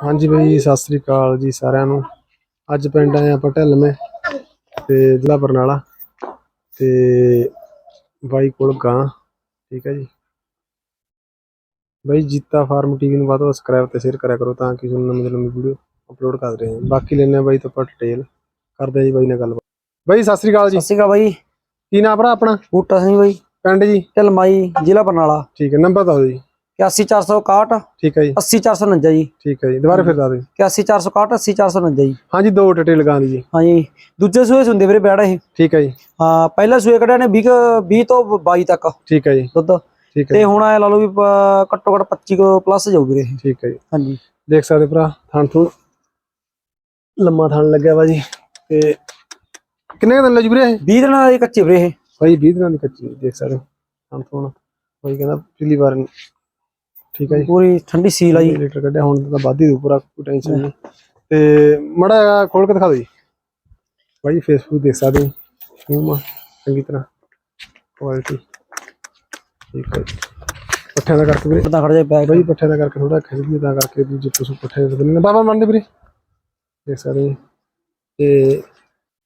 ਹਾਂਜੀ ਬਈ ਸਤਿ ਸ੍ਰੀ ਅਕਾਲ ਜੀ ਸਾਰਿਆਂ ਨੂੰ। ਅੱਜ ਪਿੰਡ ਆਏ ਆਪਾਂ ਢਿੱਲਵੇਂ ਤੇ ਜ਼ਿਲ੍ਹਾ ਬਰਨਾਲਾ ਤੇ ਬਾਈ ਕੋਲ ਗਾਂ ਠੀਕ ਹੈ ਜੀ। ਬਾਈ ਜੀਤਾ ਫਾਰਮ ਟੀਵੀ ਨੂੰ ਵੱਧ ਸਬਸਕ੍ਰਾਈਬ ਤੇ ਸ਼ੇਅਰ ਕਰਿਆ ਕਰੋ ਤਾਂ ਕਿ ਤੁਹਾਨੂੰ ਨਵੀਂ ਨਵੀਂ ਵੀਡੀਓ ਅਪਲੋਡ ਕਰ ਰਹੇ ਹਾਂ। ਬਾਕੀ ਲੈਣੇ ਆ ਬਾਈ ਤੋਂ ਆਪਾਂ ਡਿਟੇਲ ਕਰਦੇ ਆ ਜੀ ਬਾਈ ਨਾਲ ਗੱਲਬਾਤ। ਬਾਈ ਸਤਿ ਸ੍ਰੀ ਅਕਾਲ ਜੀ। ਸਤਿ ਸ਼੍ਰੀ ਅਕਾਲ ਬਾਈ। ਕੀ ਨਾਮ ਭਰਾ ਆਪਣਾ? ਬੂਟਾ ਸਿੰਘ ਬਾਈ। ਪਿੰਡ ਜੀ? ਢਲਮਾਈ ਜ਼ਿਲ੍ਹਾ ਬਰਨਾਲਾ। ਠੀਕ ਹੈ ਨੰਬਰ ਦੱਸੋ ਜੀ। 81461 ਠੀਕ ਹੈ ਜੀ। 80449 ਜੀ। ਠੀਕ ਹੈ ਜੀ ਦੁਬਾਰਾ ਫਿਰ ਦੱਸ ਦਿਓ। 81461 80449 ਜੀ। ਹਾਂਜੀ ਦੋ ਡਿਟੇਲ ਗਾਂ ਦੀ ਜੀ। ਹਾਂਜੀ ਦੂਜੇ ਸੂਏ ਸੁੰਦੇ ਵੀਰੇ ਬੈੜਾ ਇਹ। ਠੀਕ ਹੈ ਜੀ। ਹਾਂ ਪਹਿਲਾ ਸੂਏ ਕੱਢਿਆ ਨੇ 20 20 ਤੋਂ 22 ਤੱਕ। ਠੀਕ ਹੈ ਜੀ। ਦੁੱਧ। ਠੀਕ ਹੈ ਤੇ ਹੁਣ ਐ ਲਾ ਲਓ ਵੀ ਘੱਟੋ ਘੱਟ 25 ਕੋ ਪਲੱਸ ਜਾਊ ਵੀਰੇ। ਠੀਕ ਹੈ ਜੀ। ਹਾਂਜੀ। ਦੇਖ ਸਕਦੇ ਭਰਾ ਥਣ ਤੋਂ ਲੰਮਾ ਥਣ ਲੱਗਿਆ ਵਾ ਜੀ। ਤੇ ਕਿੰਨੇ ਦਿਨ ਲੱਜ ਵੀਰੇ ਇਹ? 20 ਦਿਨਾਂ ਦੇ ਕੱਚੇ ਵੀਰੇ ਇਹ। ਭਾਈ 20 ਦਿਨਾਂ ਦੀ ਕੱਚੀ ਦੇਖ ਸਕਦੇ ਹੋ। ਥਣ ਤੋਂ ਭਾਈ ਕਹਿੰਦਾ ਪਿਛਲੀ ਵਾਰ। ਠੀਕ ਹੈ ਜੀ। ਪੂਰੀ ਠੰਡੀ ਸੀਲ ਆ ਜੀ। ਲੀਟਰ ਕੱਢਿਆ ਹੁਣ ਤਾਂ ਵੱਧ ਹੀ ਦੂ ਪੂਰਾ ਕੋਈ ਟੈਨਸ਼ਨ ਨਹੀਂ। ਤੇ ਮੜਾ ਖੋਲ ਕੇ ਦਿਖਾ ਦਿਓ ਜੀ। ਭਾਈ ਫੇਸਬੁੱਕ ਦੇਖ ਸਕਦੇ ਹੋ ਚੰਗੀ ਤਰ੍ਹਾਂ। ਕੁਆਲਿਟੀ ਠੀਕ ਹੈ ਜੀ। ਪੱਠਿਆਂ ਦਾ ਕਰਕੇ ਵੀਰੇ। ਪਤਾ ਖੜ ਜਾਏ ਬੈਗ ਬਈ ਪੱਠੇ ਦਾ। ਕਰਕੇ ਥੋੜਾ ਖਿੱਚਦੀ ਤਾਂ ਕਰਕੇ ਦੂਜੇ ਪਸ਼ੂ ਪੱਠੇ ਦੇ ਦਿੰਦੇ ਨੇ। ਬਾਬਾ ਮੰਨਦੇ ਵੀਰੇ। ਦੇਖ ਸਕਦੇ ਜੀ। ਤੇ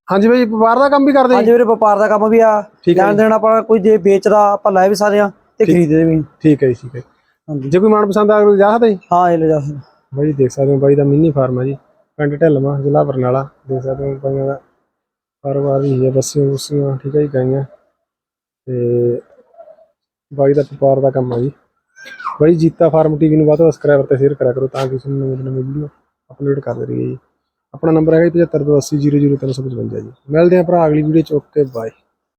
ਹਾਂਜੀ ਬਈ ਵਪਾਰ ਦਾ ਕੰਮ ਵੀ ਕਰਦੇ ਹਾਂਜੀ ਵੀਰੇ ਵਪਾਰ ਦਾ ਕੰਮ ਵੀ ਆ। ਹੈ ਲੈਣ ਦੇਣ ਆਪਾਂ ਕੋਈ ਜੇ ਵੇਚਦਾ ਆਪਾਂ ਲੈ ਵੀ ਸਕਦੇ ਆ ਤੇ ਖਰੀਦਦੇ ਵੀ। ਠੀਕ ਹੈ ਜੀ ਠੀਕ ਹੈ ਹਾਂਜੀ। ਜੇ ਕੋਈ ਮਨ ਪਸੰਦ ਆ ਕੋਈ ਜਾ ਸਕਦਾ ਜੀ? ਹਾਂ ਇਹ ਲੈ ਜਾ ਸਕਦੇ। ਬਾਈ ਦੇਖ ਸਕਦੇ ਹੋ ਬਾਈ ਦਾ ਮਿੰਨੀ ਫਾਰਮ ਹੈ ਜੀ। ਪਿੰਡ ਢਿੱਲਵਾਂ ਜ਼ਿਲ੍ਹਾ ਬਰਨਾਲਾ। ਦੇਖ ਸਕਦੇ ਹੋ ਬਾਈਆਂ ਦਾ ਕਾਰੋਬਾਰ ਵੀ ਹੈ ਬੱਸੀਆਂ ਬੁੱਸੀਆਂ ਠੀਕ ਹੈ ਜੀ ਗਾਈਆਂ। ਤੇ ਬਾਈ ਦਾ ਵਪਾਰ ਦਾ ਕੰਮ ਹੈ ਜੀ। ਬਾਈ ਜੀਤਾ ਫਾਰਮ ਟੀਵੀ ਨੂੰ ਵੱਧ ਤੋਂ ਸਬਸਕ੍ਰਾਈਬਰ ਤੇ ਸ਼ੇਅਰ ਕਰਿਆ ਕਰੋ ਤਾਂ ਕਿ ਤੁਹਾਨੂੰ ਨਵੀਂ ਨਵੀਂ ਵੀਡੀਓ ਅਪਲੋਡ ਕਰਦੇ ਰਹੀਏ ਜੀ। ਆਪਣਾ ਨੰਬਰ ਹੈਗਾ ਜੀ 7580000355 ਜੀ। ਮਿਲਦੇ ਹਾਂ ਭਰਾ ਅਗਲੀ ਵੀਡੀਓ ਚ। Okay bye